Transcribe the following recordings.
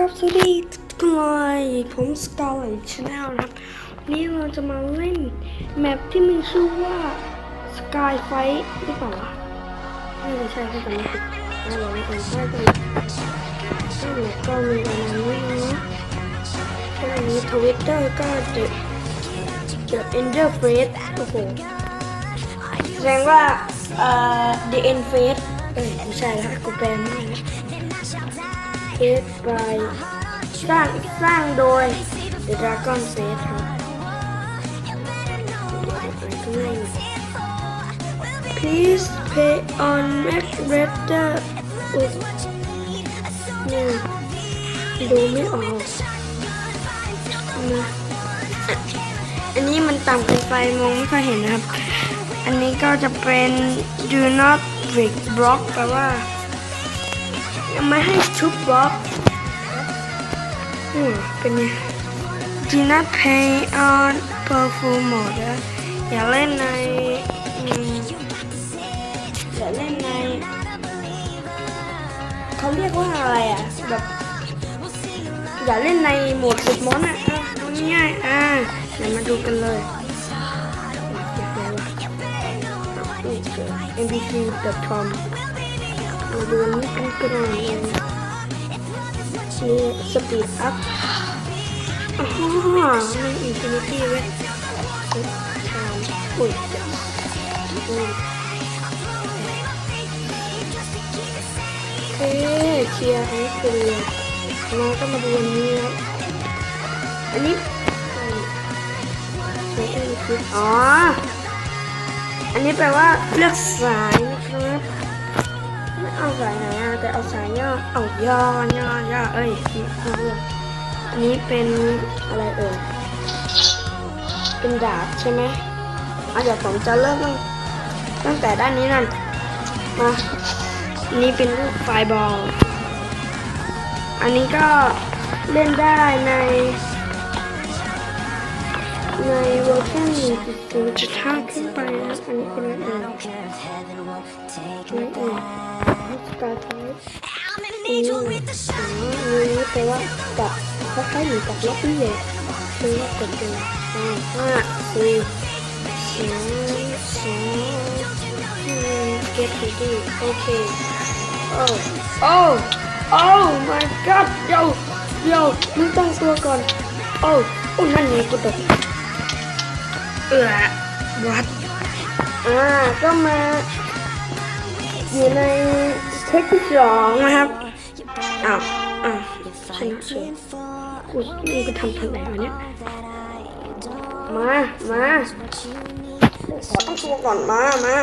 ครับสวัสดีทุกคนผมสกาเลตชาแนลครับวันนี้เราจะมาเล่นแมปที่มีชื่อว่า Sky Fight หรือเปล่าวะไม่ใช่ถ้าจำไม่ผิดน่าจะไม่ใช่ใช่ก็ซึ่งก็มีประมาณนี้นะถ้าอันนี้ทวิตเตอร์ก็ The The Ender Face โอ้โหแสดงว่าเอ่อ The End Face เอ้ยไม่ใช่แล้วกูแปลไม่ได้นะ เอสไปสร้างสร้างโดย The Dragon Set ครับ Please pay on Mac Redder อุ๊ยนี่ดูไม่ออกนะอันนี้มันต่ำเกินไปมองไม่ค่อยเห็นนะครับ อันนี้ก็จะเป็น do not break block แปลว่า ยังไม่ให้ทุบบล็อกอืมเป็นไง Do not pay on perfume mode นะอย่าเล่นในอืมอย่าเล่นในเขาเรียกว่าอะไรอะแบบอย่าเล่นในโหมดสุดมอนอะอะง่ายอ่าเดี๋ยวมาดูกันเลยอยากไดูนนี้กันก่อนเลยนี่สปีดอัพอ๋อมันอินฟินิตี้เว้ยใช่อุ้ยจ็บอุ้ยโอเคเชียร์ให้เกลียมาก็มาดูอันนี้ครับอันนี้ใช้เอ็นคืออ๋อ อันนี้แปลว่าเลือกสายนะครับ เอาสายไหนอะแต่เอาสายย่อเอาย่อย่อย่อเอ้ยไม่เอาอันนี้เป็นอะไรเอ่ยเป็นดาบใช่ไหมอะเดี๋ยวผมจะเริ่มตั้งตั้งแต่ด้านนี้นั่นมาอันนี้เป็นลูกไฟบอล อันนี้ก็เล่นได้ใน 那一个天女阻止他跟白人安不能安。嗯嗯，打头。嗯，嗯，给我打，我喊你打了一眼，是我滚的，嗯啊，所以行行，嗯，get to do，OK，哦哦，Oh my God，yo yo，มึงต้องตัวก่อน oh โอ้นั่นไงกูตก เออวัดอ่าก็มาอยู่ในเทคที่สองนะครับอ้าวอ้าวชนะเฉยกูนี่กูทำทันไหนวะเนี่ยมามาขอตั้งตัวก่อนมามา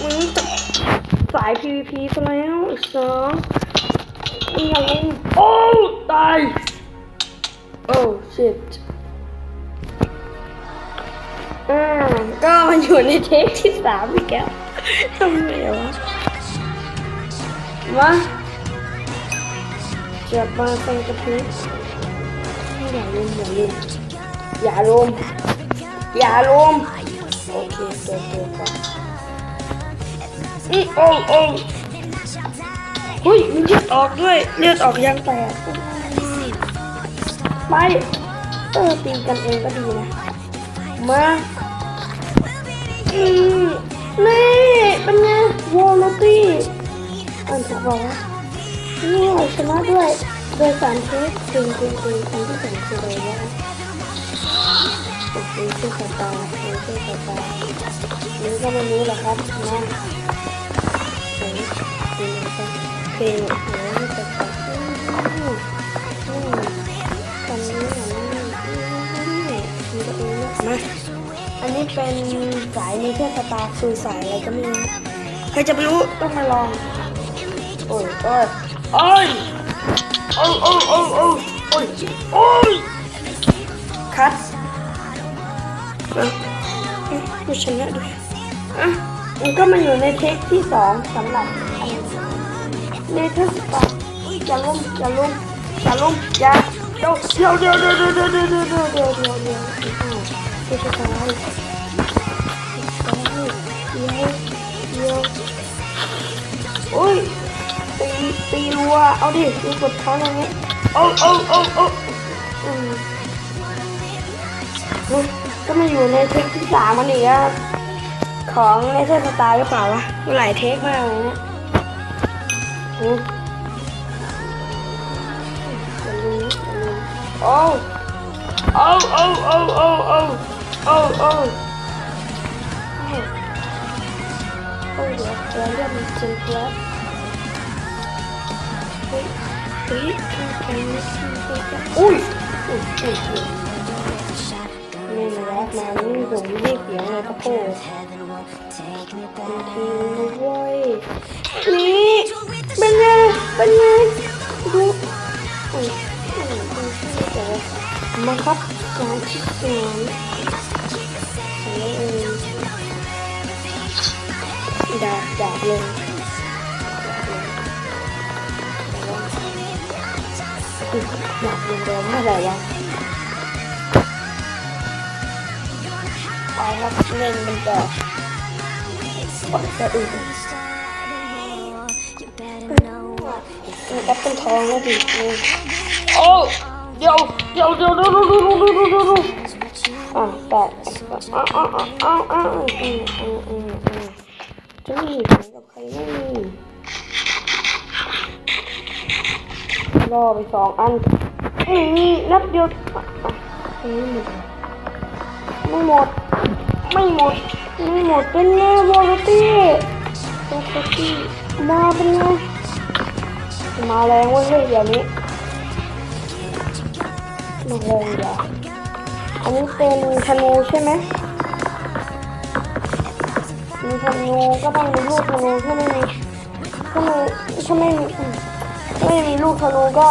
มึงจะสาย PVP ซะแล้วอีกสองมึงอย่าลงโอ้ตายโอ้ shit อ่าก็มันอยู่ในเทคที่สามอีกแล้วทำไมวะมาจะมาเป็นกระพริบอย่าลืมอย่าลืมอย่าลมอย่าลมโอเคตัวตัวก่อนอือโอ้โอ้เฮ้ยมันเลือดออกด้วยเลือดออกยางแตกไปเออตีกันเองก็ดีนะ มา อืมนี่เป็นไงวอลลตี้อันถูกบอกว่านี่ชนะด้วยโดยสารเทสจริงจริงจริงอันที่สองคืออะไรวะโอเคชื่อสตาร์โอเคชื่อสตาร์นี่ก็ไม่รู้หรอกครับนะเฮ้ยเป็นไงกันเพลงโอ้โห เป็นสายนี้เพื่สตาร์คือสายอะไรก็ไม่รู้ใครจะไปรู้ต้องมาลอง โอ้ยโอ้ยโอ้ยโอ้ยโอ้ยโอ้ยโอ้ยโอ้ยโอ้ยคัดดูชนะด้วยอะมันก็มาอยู่ในเทคที่สองสำหรับเนเธอร์สตาร์อย่าล้มอย่าล้มอย่าล้มอย่าเดี๋ยวเดี๋ยวเดี๋ยวเดี๋ยวเดี๋ยวเดี๋ยวเดี๋ยวเดี๋ยวเดี๋ยวเดี๋ยวเดี๋ยว เดี๋ยวโอ้ยตีตีรัวเอาดิดูกดค้างอย่างเงี้โอ้โอ้โอ้โอ้ก็มาอยู่ในเทคที่สามมันอีกครับของในเทสตาร์หรือเปล่าวะมันหลายเทคมากเลยเนี่ยโอ้โอ้โอ้โอ้โอ้โอ้โอ้ โอ้ยโอ้ยโฮ้ยเฮ้ยอุ้ยอุ้ยอุ้ยนี่แรกมานี่ผมไม่ไเสียงเลยครับโอ้ทีนเวยนี่เป็นไงเป็นไงดูอ้ยมาครับการที่สองเฮ้ยากเรียนเดิมเมื่อไหร่วะไปครับเล่นมันจะปล่อยจะอื่นมีแอปเปิลท จะมีมีผลกับใครไม่มีล่อไปสองอันอืมนับเดียวไม่หมดไม่หมด ไม่หมด ไม่หมด เป็นไงโบตี้บอลตี้มาเป็นไง มาแรงเว้ยอย่างนี้มาแรงอย่างอันนี้เป็นธนูใช่ไหม ธนูก็ต้องมีลูกธนูถ้าไม่มีถ้าไม่ถ้าไม่มีไม่มีลูกธนูก็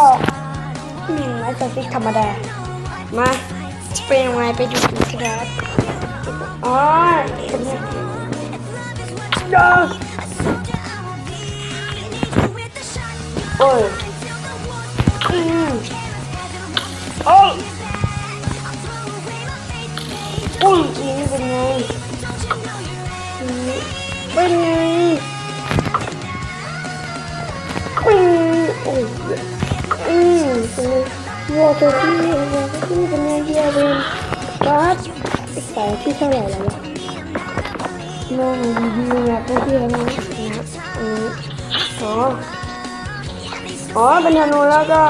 หนึ่งไม้สติ๊กธรรมดา มาจะเป็นยังไงไปดูกันครับอ๋อเป็นไงยาโอ้ยอืมโอ้ยอุ้ยอีนี่เป็นไง ตัวที่พี่เป็นไงเฮียเวนวัดสายที่เท่าไหร่แล้ววะมองดูแบบไม่เฮียนะนะอืมอ๋ออ๋อเป็นธนูแล้วก็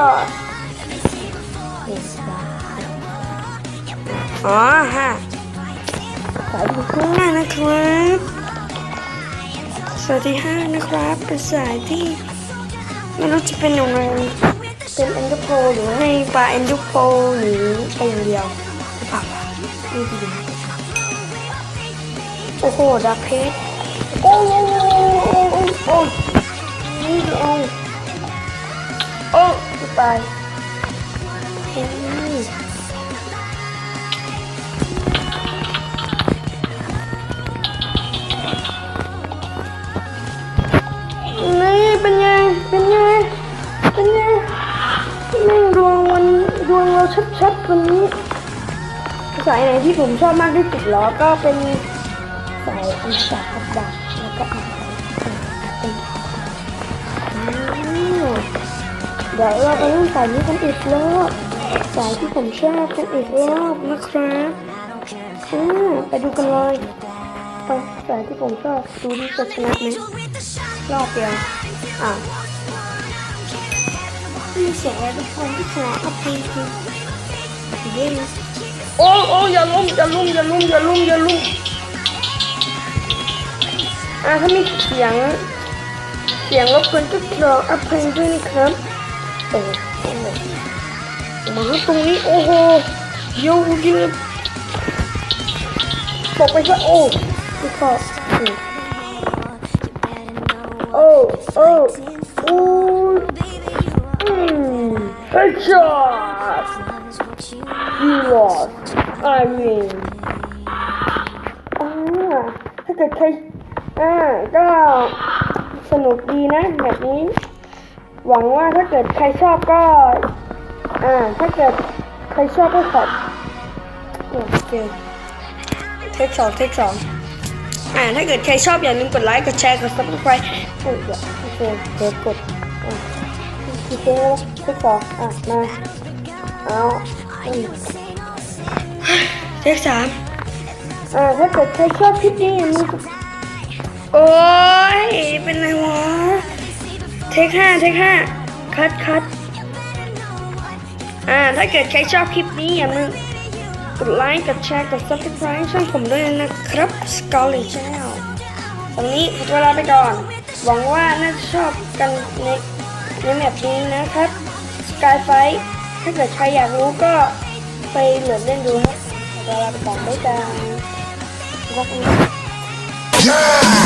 อ๋อฮะสายที่ข้างหน้านะครับสายที่ห้านะครับเป็นสายที่ไม่รู้จะเป็นยังไง เป็นเอ็นดูโพหรือให้ปลาเอ็นดูโพหรือไปอย่างเดียวหรือเปล่าวะนี่ดีนะโอ้โหดักเพชรโอ้โหโอ้โหโอ้นี่โอ้โอ้จะตายโอ้ยนี่ ชัดๆวันนี้สายไหนที่ผมชอบมากที่สุดหรอก็เป็นสายอันสากับดักแล้วก็อันเป็นเดี๋ยวเราไปเล่นสายนี้กันอีกรอบสายที่ผมชอบกันอีกรอบนะครับอ่าไปดูกันเลยไปสายที่ผมชอบดูดิจะชนะไหมรอบเดียวอะมีเสียงอะไรทุกคนที่หัวอัพเพลงคือ โอ้โอ้อย่าล้มอย่าล้มอย่าล้มอย่าล้มอย่าล้มอ่าถ้ามีเสียง เสียงรบกวนก็ลออัพเพลงด้วยนะครับโอ้โหมาตรงนี้โอ้โหเดี๋ยวยืนตกไปซะโอ้ที่คอโอ้โอ้โอ้อืม headshot you lost I mean อ่าถ้าเกิดใครอ่าก็สนุกดีนะแบบนี้ หวังว่าถ้าเกิดใครชอบก็อ่าถ้าเกิดใครชอบก็ขอบโอเคเทคสองเทคสองอ่าถ้าเกิดใครชอบอย่าลืมกดไลค์ กดแชร์ กด subscribe โอ้ยเดี๋ยวโอเคเดี๋ยวกดอ่ากี่เทแล้วเทคสองอะมาเอาอืม เทคสามอ่าถ้าเกิดใครชอบคลิปนี้อย่าลืมกโอ้ยเป็นไรวะเทคห้าเทคห้าคัดคัดอ่าถ้าเกิดใครชอบคลิปนี้อย่าลืมกดไลค์กดแชร์กด subscribe ช่องผมด้วยนะครับ Scully Channel ตอนนี้ขอตัวลาไปก่อน หวังว่าน่าจะชอบกันในในแมปนี้นะครับ Skyfight ถ้าเกิดใครอยากรู้ก็ไปโหลดเล่นดูครับ Selamat datang. Terima kasih. Yeah!